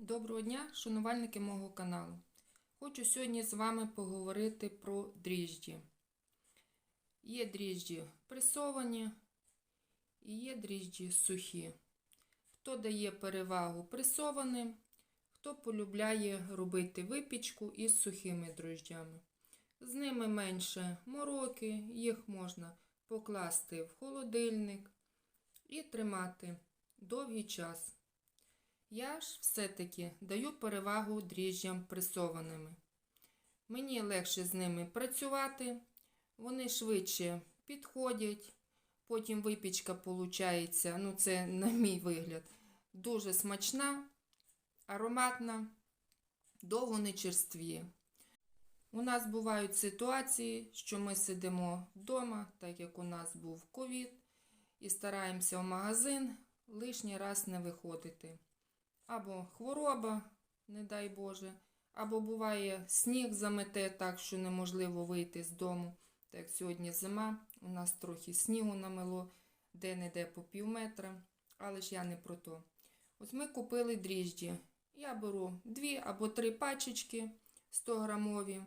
Доброго дня, шанувальники мого каналу. Хочу сьогодні з вами поговорити про дріжджі. Є дріжджі пресовані і є дріжджі сухі. Хто дає перевагу пресованим, хто полюбляє робити випічку із сухими дрожджами. З ними менше мороки, їх можна покласти в холодильник і тримати довгий час. Я ж все-таки даю перевагу дріжджам пресованими. Мені легше з ними працювати, вони швидше підходять. Потім випічка виходить, ну це на мій вигляд, дуже смачна, ароматна, довго не черствіє. У нас бувають ситуації, що ми сидимо вдома, так як у нас був ковід, і стараємося в магазин лишній раз не виходити або хвороба, не дай Боже, або буває сніг замете так, що неможливо вийти з дому. Так сьогодні зима, у нас трохи снігу намело, де-не-де по пів метра, але ж я не про то. Ось ми купили дріжджі. Я беру дві або три пачечки 100 грамові.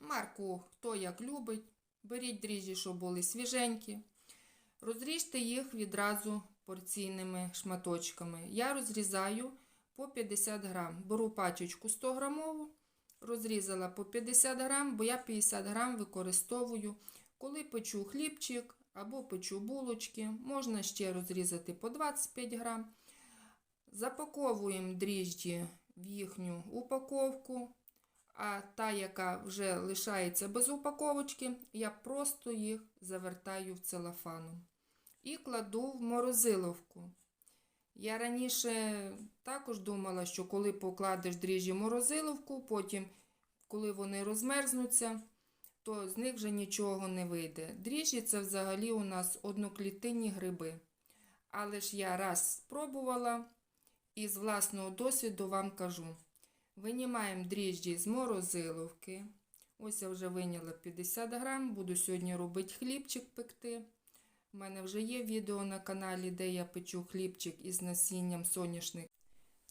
Марку, хто як любить, беріть дріжджі, щоб були свіженькі. Розріжте їх відразу порційними шматочками. Я розрізаю по 50 грам. Беру пачечку 100 грамову, розрізала по 50 грам, бо я 50 грам використовую, коли печу хлібчик або печу булочки. Можна ще розрізати по 25 грам. Запаковуємо дріжджі в їхню упаковку. А та, яка вже лишається без упаковочки, я просто їх завертаю в целофаном і кладу в морозиловку. Я раніше також думала, що коли покладеш дріжджі в морозиловку, потім, коли вони розмерзнуться, то з них вже нічого не вийде. Дріжджі це взагалі у нас одноклітинні гриби. Але ж я раз спробувала і з власного досвіду вам кажу. Винімаємо дріжджі з морозиловки. Ось я вже виняла 50 грам, буду сьогодні робити хлібчик пекти. У мене вже є відео на каналі, де я печу хлібчик із насінням соняшник.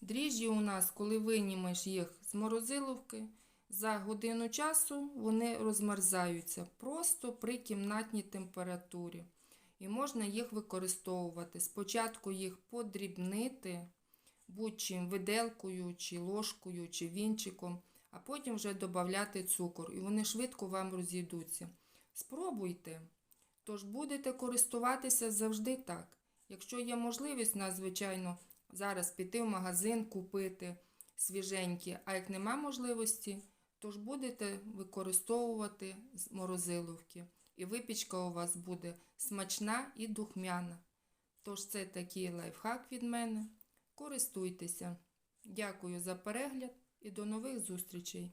Дріжджі у нас, коли винімеш їх з морозиловки, за годину часу вони розмерзаються просто при кімнатній температурі. І можна їх використовувати. Спочатку їх подрібнити будь-чим виделкою, чи ложкою, чи вінчиком, а потім вже додати цукор, і вони швидко вам розійдуться. Спробуйте. Тож будете користуватися завжди так. Якщо є можливість, нас, звичайно, зараз піти в магазин, купити свіженькі, а як нема можливості, то ж будете використовувати з морозиловки. І випічка у вас буде смачна і духмяна. Тож це такий лайфхак від мене. Користуйтеся. Дякую за перегляд і до нових зустрічей!